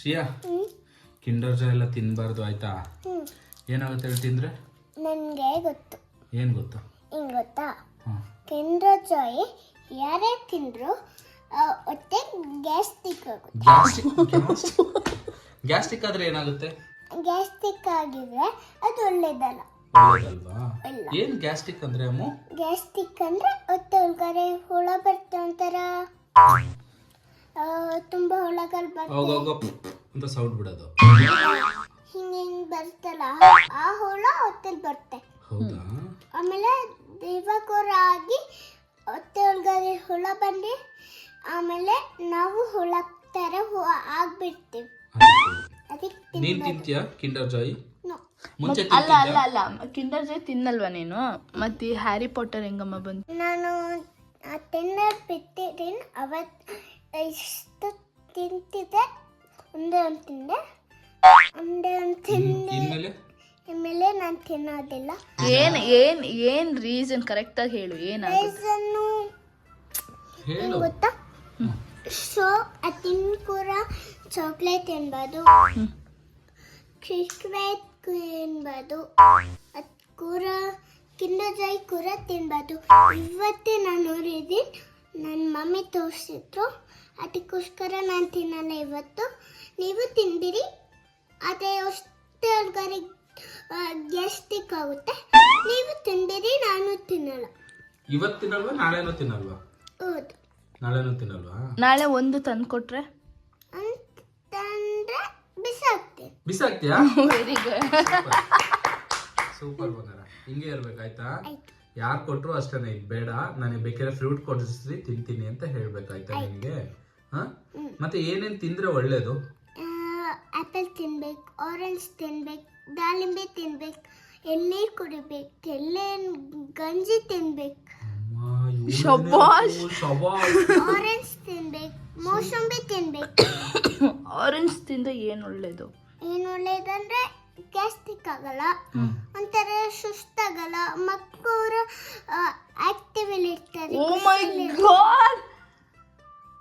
Shriya Kinder Joy ಎಲ್ಲ ತಿನ್ನಬಾರ್ದು ಆಯ್ತಾ? ಏನಾಗುತ್ತೆ ಹೇಳಿ ತಿಂದರೆ? ನನಗೆ ಗೊತ್ತು. ಏನು ಗೊತ್ತು? ಹಿಂಗೆ ಗೊತ್ತಾ? ಹಾಂ. ಜಾಯ್ ಜಾಯಿ ಯಾರೇ ತಿಂದ್ರು ಹೊಟ್ಟೆ ಗ್ಯಾಸ್ಟಿಕ್ ಆಗುತ್ತೆ. ಗ್ಯಾಸ್ಟಿಕ್ ಆದರೆ ಏನಾಗುತ್ತೆ? ಗ್ಯಾಸ್ಟಿಕ್ ಆಗಿದ್ರೆ ಅದು ಒಳ್ಳೇದಲ್ಲ. ಒಳ್ಳೇದಲ್ವಾ. ಏನು ಗ್ಯಾಸ್ಟಿಕ್ ಅಂದರೆ ಅಮ್ಮ? ಗ್ಯಾಸ್ಟಿಕ್ ಅಂದ್ರೆ ಹೊಟ್ಟೆ ಒಳಗಡೆ ಹುಳ ಬರ್ತಾ ಒಂಥರ ತುಂಬಾ ಹುಳಗಳು ಬರ್ತವೆ ಅವಾಗವಾಗ ಅಂತ ಸೌಂಡ್ ಬಿಡೋದು. ಹಿಂಗೆ ಹಿಂಗ್ ಬರ್ತಲ್ಲ ಆ ಹುಳ ಹೊತ್ತಲ್ ಬರುತ್ತೆ ಹೌದಾ? ಆಮೇಲೆ ದೇವಗೋರ ಆಗಿ ಹೊಟ್ಟೆ ಒಳಗಡೆ ಹುಳ ಬಂದು. ಆಮೇಲೆ ನಾವು ಹುಳ ತರ ಹು ಆಗ್ಬಿಡ್ತೀವಿ. ಅದಕ್ಕೆ ನೀನ್ ತಿಂತೀಯಾ ಕಿಂಡರ್ ಜಾಯ್ ಮುಂಚೆ ಅಲ್ಲ ಅಲ್ಲ ಅಲ್ಲ ಕಿಂಡರ್ ಜಾಯ್ ತಿನ್ನಲ್ವಾ ನೀನು? ಮತ್ತೆ ಹ್ಯಾರಿ ಪಾಟರ್ ಹೆಂಗಮ್ಮ ಬಂತು? ನಾನು ಆ ಟೆನ್ನರ್ ಬಿಟ್ಟಿದ್ದೀನಿ ಅವತ್ತು ಇಷ್ಟು ತಿಂತಿದ್ದೆ ಒಂದೇ ಒಂದು ತಿಂದೆ. ಒಂದೇ ಒಂದು ತಿಂದೆ. ಇನ್ಮೇಲೆ? ಆಮೇಲೆ ನಾನು ತಿನ್ನೋದಿಲ್ಲ. ಏನ್ ಏನ್ ಏನ್ ರೀಸನ್ ಕರೆಕ್ಟ್ ಆಗಿ ಹೇಳು ಏನಾಗುತ್ತೆ? ರೈಸನ್ನು ಹೇಳು. ಗೊತ್ತಾ? ಸೊ ಅತಿನ್ ಕೂಡ ಚಾಕ್ಲೇಟ್ ತಿನ್ಬೋದು ಕ್ರಿಸ್ಕ್ರೇಟ್ ತಿನ್ಬೋದು ಅದ್ ಕೂಡ ಕಿಂಡರ್ ಜಾಯಿ ಕೂಡ ತಿನ್ಬೋದು. ಇವತ್ತೇ ನಾನು ನೋಡಿದ್ದೀನಿ. ನನ್ನ ಮಮ್ಮಿ ತೋರಿಸಿದ್ರು. ಅದಕ್ಕೋಸ್ಕರ ನಾನು ತಿನ್ನಲ್ಲ ಇವತ್ತು. ನೀವು ತಿಂದಿರಿ. ಅದೇ ಅಷ್ಟೇ ಒಳಗಡೆ ಗ್ಯಾಸ್ಟಿಕ್ ಆಗುತ್ತೆ ನೀವು ತಿಂದಿರಿ ನಾನು ತಿನ್ನಲ್ಲ. ಇವತ್ತು ತಿನ್ನಲ್ವಾ ನಾಳೆನೂ ತಿನ್ನಲ್ವಾ? ಹೌದು. ನಾಳೆನೂ ತಿನ್ನಲ್ವಾ? ನಾಳೆ ಒಂದು ತಂದು ಕೊಟ್ರೆ? ಅಂತಂದ್ರೆ ಬಿಸಾಕ್ತೀನಿ. ಬಿಸಾಕ್ತಿಯಾ? Very good super. ಬಂಗಾರ. ಹಿಂಗೆ ಇರ್ಬೇಕಾಯ್ತಾ ಆಯ್ತು. ಯಾರು ಕೊಟ್ರು ಅಷ್ಟೇನೆ ಇದು ಬೇಡ ನನಗೆ ಬೇಕಾದ್ರೆ ಫ್ರೂಟ್ ಕೊಡಿಸ್ರಿ ತಿಂತೀನಿ ಅಂತ ಹೇಳ್ಬೇಕಾಯ್ತಾ ನಿಮಗೆ? ಹಾ? ಮತ್ತೆ ಏನೇನ್ ತಿಂದ್ರೆ ಒಳ್ಳೇದು? ಆ್ಯಪಲ್ ತಿನ್ಬೇಕು ಆರೆಂಜ್ ತಿನ್ಬೇಕು ದಾಳಿಂಬೆ ತಿನ್ಬೇಕು ಎಣ್ಣೆ ಕುಡಿಬೇಕು ಎಳ್ಳೆ ಗಂಜಿ ತಿನ್ಬೇಕು. ಶಬ್ಬಾಷ್. ಆರೆಂಜ್ ತಿನ್ಬೇಕು ಮೋಸಂಬಿ ತಿನ್ಬೇಕು. ಆರೆಂಜ್ ತಿಂದ ಏನ್ ಒಳ್ಳೇದು? ಏನು ಒಳ್ಳೇದಂದ್ರೆ ಗ್ಯಾಸ್ಟಿಕ್ ಆಗಲ್ಲ ಒಂಥರ ಸುಸ್ತಾಗಲ್ಲ ಮಕ್ಕಳು ಆಕ್ಟಿವ್ ಅಲ್ಲಿ ಇರ್ತಾರೆ oh my god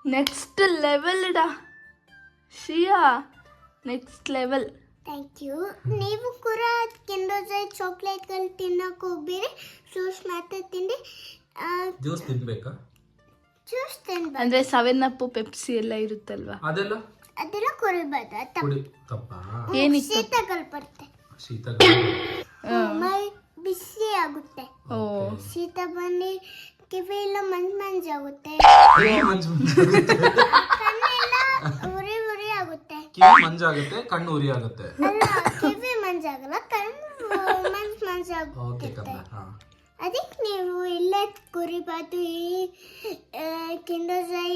next level ಡಾ. ಶಿಯಾ ನೆಕ್ಸ್ಟ್ ಲೆವೆಲ್ ಥ್ಯಾಂಕ್ ಯು ನೀವು ಕೂಡ ಕಿಂಡರ್ ಜಾಯ್ ಚಾಕ್ಲೇಟ್ಗಳು ತಿನ್ನೋಕೆ ಹೋಗ್ಬೇಡಿ ಜ್ಯೂಸ್ ಮಾತ್ರ ತಿಂಡಿ ಜ್ಯೂಸ್ ತಿನ್ಬೇಕಾ? ಜ್ಯೂಸ್ ತಿನ್ಬೇಕು ಅಂದ್ರೆ ಸೆವೆನ್ ಅಪ್ ಪೆಪ್ಸಿ ಎಲ್ಲ ಇರುತ್ತಲ್ವಾ? ಅದೆಲ್ಲ? ಅದೆಲ್ಲ ಕುಡಿಬಾರ್ದು ಅದು ತಪ್ಪು. ಕುಡಿ ತಪ್ಪ? ಶೀತ ಮೈ ಬಿಸಿ ಆಗುತ್ತೆ. ಓ ಶೀತ ಬಂದು ಕಿವಿ ಎಲ್ಲ ಮಂಜ್ ಮಂಜಾಗುತ್ತೆ ಕಣ್ಣೆಲ್ಲ ಉರಿ ಉರಿ ಆಗುತ್ತೆ. ಕಿವಿ ಮಂಜಾಗುತ್ತೆ ಕಣ್ಣು ಉರಿ ಆಗುತ್ತೆ. ಅಲ್ಲ ಕಿವಿ ಮಂಜಾಗಲ್ಲ ಕಣ್ಣು ಮಂಜ್ ಮಂಜಾಗುತ್ತೆ ಓಕೆ ಕಮ್ಮ ಹಾ. ಅದಕ್ಕೆ ನೀವು ಇಲ್ಲೇ ಕುರಿಬಾರ್ದು ಈ ಕಿಂಡರ್ ಜೈ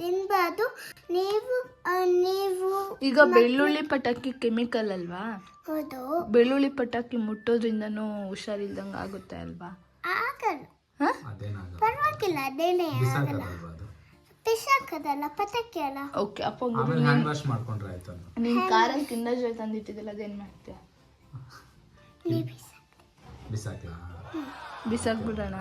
ತಿನ್ಬಾರ್ದು. ನೀವು ಆ, ನೀವು ಈಗ ಬೆಳ್ಳುಳ್ಳಿ ಪಟಾಕಿ ಕೆಮಿಕಲ್ ಅಲ್ವಾ? ಹೌದು. ಬೆಳ್ಳುಳ್ಳಿ ಪಟಾಕಿ ಮುಟ್ಟೋದ್ರಿಂದನೂ ಹುಷಾರಿಲ್ದಂಗೆ ಆಗುತ್ತೆ ಅಲ್ವಾ? ಆಗಲ್ಲ. ಹ? ಅದೇನಾಗಲ್ಲ. ಪರವಾಗಿಲ್ಲ ಅದೇನೇ ಆಗಲ್ಲ. ಬಿಸಾಕಲ್ವಾ ಅದು ಪಿಸಾಕದಲ್ಲ ಪಟಾಕಿ ಅಲ್ಲ. ಓಕೆ ಅಪ್ಪ ಆಮೇಲೆ ಹ್ಯಾಂಡ್ ವಾಶ್ ಮಾಡ್ಕೊಂಡ್ರೆ ಆಯ್ತು ಅದು. ನೀನ್ ಕಾರಲ್ಲಿ ತಿಂದ ಜೊತೆ ತಂದಿಟ್ಟಿದ್ದಲ್ಲ ಅದೇನ್ ಮಾಡ್ತೀಯ? ನೀವು ಬಿಸಾಕಿ ಬಿಸಾಕ್ಲಾ? ಬಿಸಾಕ್ಬಿಡೋಣ?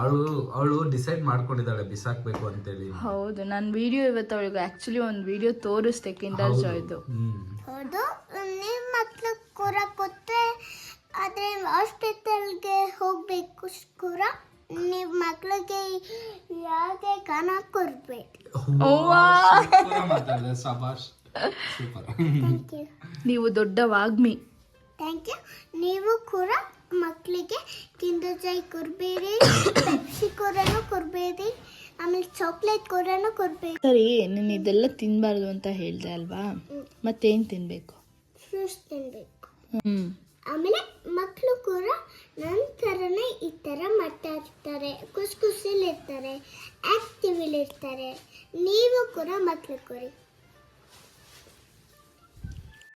ಅವಳು ಅವಳು ಡಿಸೈಡ್ ಮಾಡ್ಕೊಂಡಿದ್ದಾಳೆ ಬಿಸಾಕ್ಬೇಕು ಅಂತೇಳಿ. ಹೌದು ನಾನು ವಿಡಿಯೋ ಇವತ್ತು ಅವಳಿಗೆ ಆಕ್ಚುಲಿ ಒಂದು ವಿಡಿಯೋ ತೋರಿಸ್ದೆ ಕಿಂಡರ್ ಜಾಯ್ದು ಹೌದು ನಿಮ್ಮ ಮಕ್ಕಳು ಕೂರ ಕೊಟ್ಟರೆ ಆದರೆ ಹಾಸ್ಪಿಟಲ್ಗೆ ಹೋಗಬೇಕು ಕೂರ ನಿಮ್ಮ ಮಕ್ಕಳಿಗೆ ಯಾವುದೇ ಗಾನ ಕೊಡ್ಬೇಕು. ನೀವು ದೊಡ್ಡ ವಾಗ್ಮಿ. ಥ್ಯಾಂಕ್ ಯು ನೀವು ಕೂಡ ಮಕ್ಕಳಿಗೆ ಜಾಯ್ ಕೊಡಬೇಡಿ ಪೆಪ್ಸಿ ಕೂರನೂ ಕೊಡಬೇಡಿ ಆಮೇಲೆ ಚಾಕ್ಲೇಟ್ ಕೂರನೂ ಕೊಡಬೇಡಿ ಸರಿ ನೀನು ಇದೆಲ್ಲ ತಿನ್ನಬಾರ್ದು ಅಂತ ಹೇಳ್ದೆ ಅಲ್ವಾ? ಮತ್ತೇನ್ ತಿನ್ಬೇಕು? ಫ್ರೂಟ್ಸ್ ತಿನ್ನಬೇಕು ಹ್ಮ್. ಆಮೇಲೆ ಮಕ್ಕಳು ಕೂಡ ನನ್ನ ಥರನೇ ಈ ಥರ ಮಾತಾಡ್ತಾರೆ ಖುಷಿ ಖುಷಿಲಿರ್ತಾರೆ ಆ್ಯಕ್ಟಿವ್ ಇರ್ತಾರೆ ನೀವು ಕೂಡ ಮಕ್ಕಳು ಕೊಡಿ.